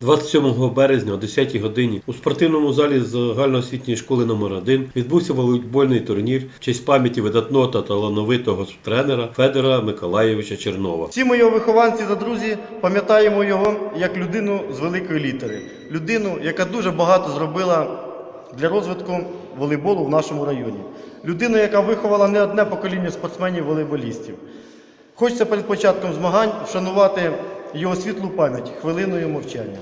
27 березня о 10 годині у спортивному залі загальноосвітньої школи номер 1 відбувся волейбольний турнір в честь пам'яті видатного та талановитого тренера Федора Миколаєвича Чернова. Всі мої вихованці та друзі пам'ятаємо його як людину з великої літери, людину, яка дуже багато зробила для розвитку волейболу в нашому районі, людину, яка виховала не одне покоління спортсменів-волейболістів. Хочеться перед початком змагань вшанувати його світлу пам'ять хвилиною мовчання.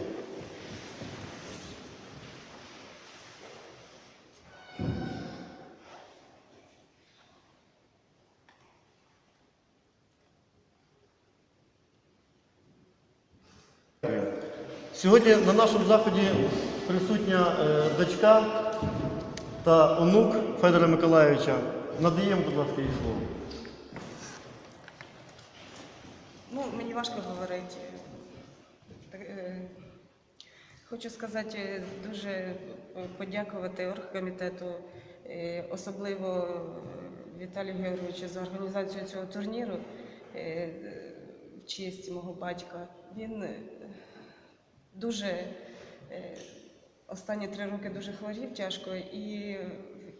Сьогодні на нашому заході присутня е, дочка та онук Федора Миколаївича. Надаємо, будь ласка, їй слово. Ну, важко говорити. Е, Хочу сказати, е, дуже е, подякувати оргкомітету, особливо Віталію Георгійовичу за організацію цього турніру в честь мого батька. Він дуже останні три роки дуже хворів тяжко і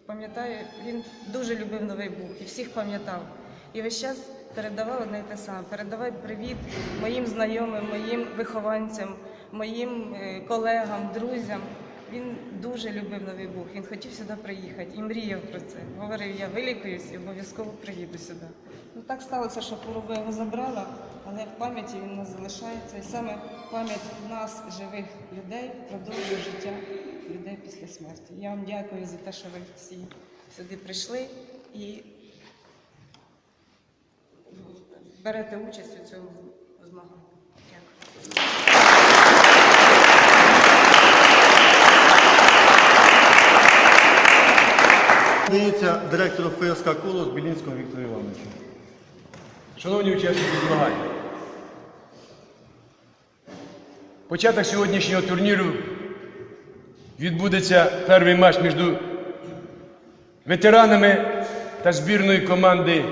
пам'ятаю, він дуже любив новий бух і всіх пам'ятав. І весь час передавав одне й те саме. Передавай привіт моїм знайомим, моїм вихованцям, моїм е, колегам, друзям. Він дуже любив новий бух. Він хотів сюди приїхати і мріяв про це. Говорив, я вилікуюсь і обов'язково приїду сюди. Ну так сталося, що хвороба його забрала, але в пам'яті він нас залишається. І саме пам'ять нас, живих людей, продовжує життя людей після смерті. Я вам дякую за те, що ви всі сюди прийшли і берете участь у цьому змаганні. Дякую. Директору ФСК «Колос» Білінському Віктору Івановичу. Шановні учасники змагань, початок сьогоднішнього турніру відбудеться перший матч між ветеранами та збірною команди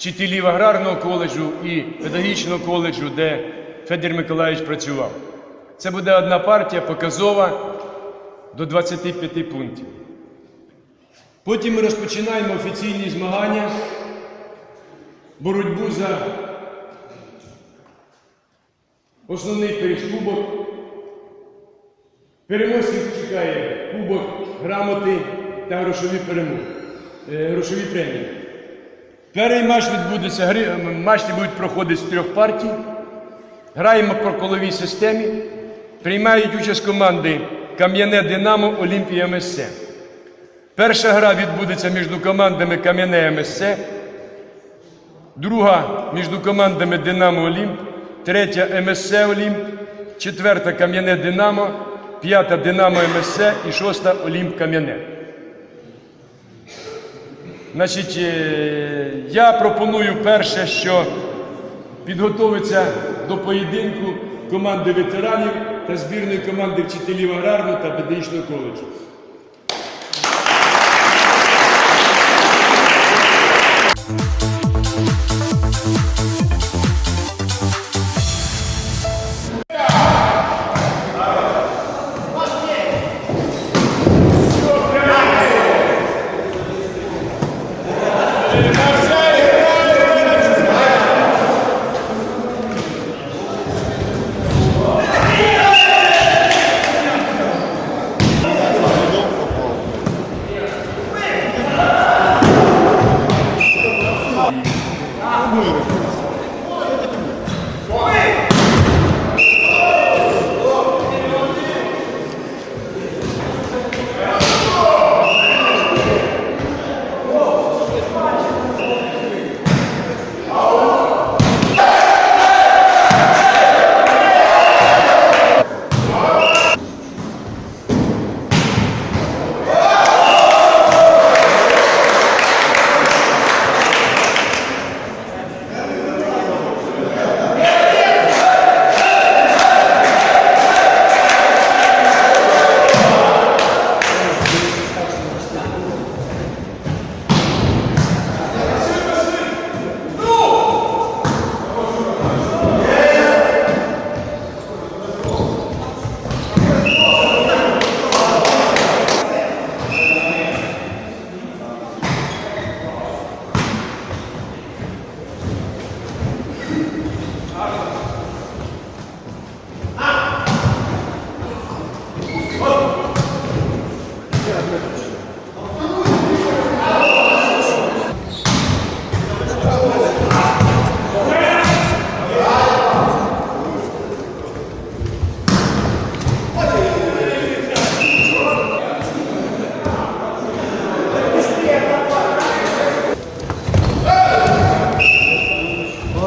вчителів аграрного коледжу і педагогічного коледжу, де Федір Миколаївич працював. Це буде одна партія показова до 25 пунктів. Потім ми розпочинаємо офіційні змагання боротьбу за основний приз кубок. Переможців чекає кубок, грамоти та грошові перемоги, е, грошові премії. Перший матч відбудеться, гри- матчі будуть проходити з трьох партій. Граємо по коловій системі. Приймають участь команди Кам'яне Динамо Олімпія МСЦ. Перша гра відбудеться між командами Кам'яне МСЦ друга між командами Динамо Олімп, третя МСЦ Олімп, четверта Кам'яне Динамо, п'ята Динамо МСЦ і шоста Олімп Кам'яне. Значить, е, я пропоную перше, що підготовиться до поєдинку команди ветеранів та збірної команди вчителів аграрного та педагогічного коледжу.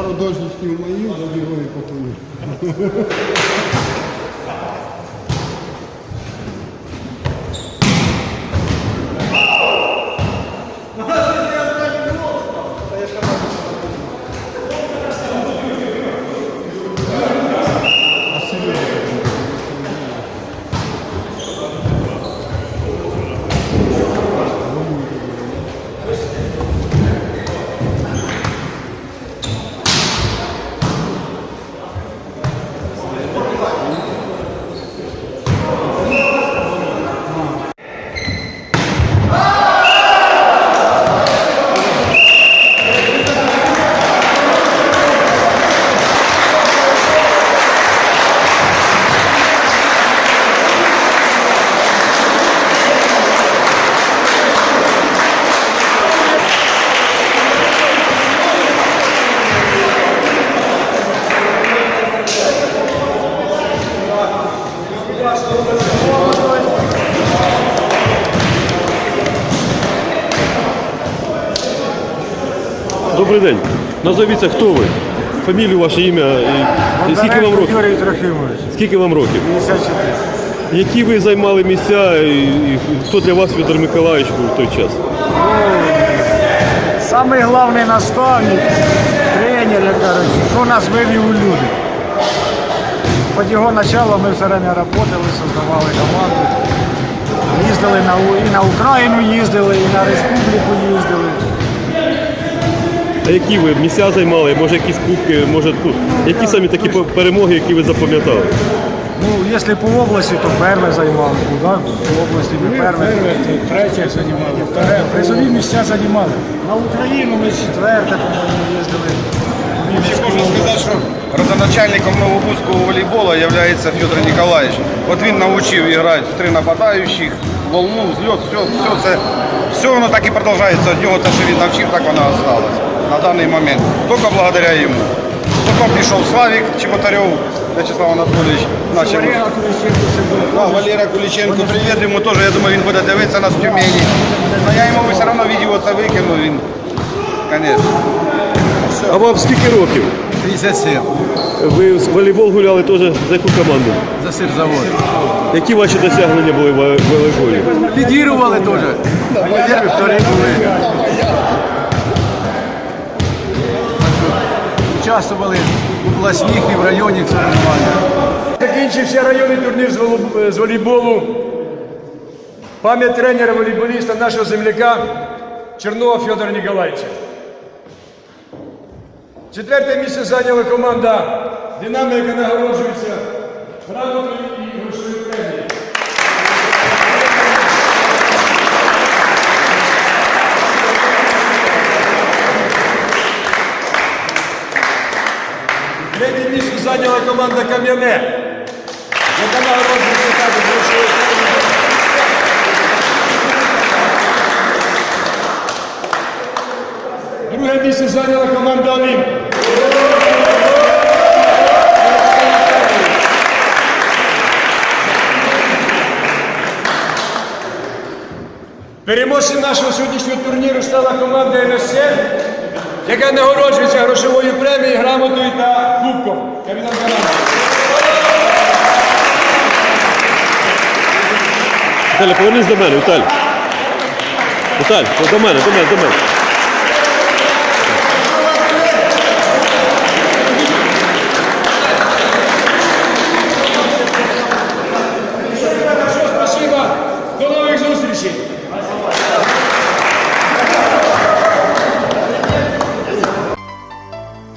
пару дождичків моїх забігли по полі. Добрий день. Назовіться, хто ви? Фамілію, ваше ім'я і, і скільки вам років? Юрій Трохимович, Скільки вам років? 54. Які ви займали місця і, і хто для вас Федор Миколаївич був в той час? Самий головний наставник, тренер, як кажуть, хто нас вивів у люди. Під його началом ми все время працювали, создавали команду. Їздили на, У- і на Україну їздили, і на республіку їздили. А які ви місця займали? Може якісь кубки, може ну, які самі такі перемоги, які ви запам'ятали? Ну, якщо по області, то перше займали. Ну, да? По області ми перше. Третє займали, вторе. Призові місця займали. На Україну ми четверте, по-моєму, їздили. Вообще можно сказать, что родоначальником новобузького волейбола является Федор Николаевич. От він навчив грати в три нападающих, волну, взлет, все, все, це, все воно так і продовжується. Від нього те, що він навчив, так воно осталось на даний момент. Тільки благодаря йому. Потім пішов Славік Чеботарев, Вячеслав Анатолійович, начал. Да, Валера Куличенко, привіт йому теж, я думаю, він буде дивитися нас в Тюмені. Но я йому все одно відео це викину, він, звісно. А вам скільки років? 57. Ви в волейбол гуляли теж за яку команду? За сирзавод. Які ваші досягнення були в волейболі? Лидировали тоже. Первые, вторые були. Участвували в обласних і в районних соревнованиях. Закінчився районний турнір волейб- з волейболу. Пам'ять тренера волейболіста нашого земляка Чернова Федора Ніколаєвича. Четверте місце зайняла команда Динамо, яка нагороджується грамотою Третє місце зайняла команда Кам'яне, яка нагороджується також грошовою премією. Друге місце зайняла команда Олімп. Переможцем нашого сьогоднішнього турніру стала команда НСЦ, Яка нагороджується грошовою премією, грамотою та кубком. Команди. Віталій, повернись до мене, Віталій. Віталій, до мене, до мене, до мене. Спасибо. До нових зустрічей.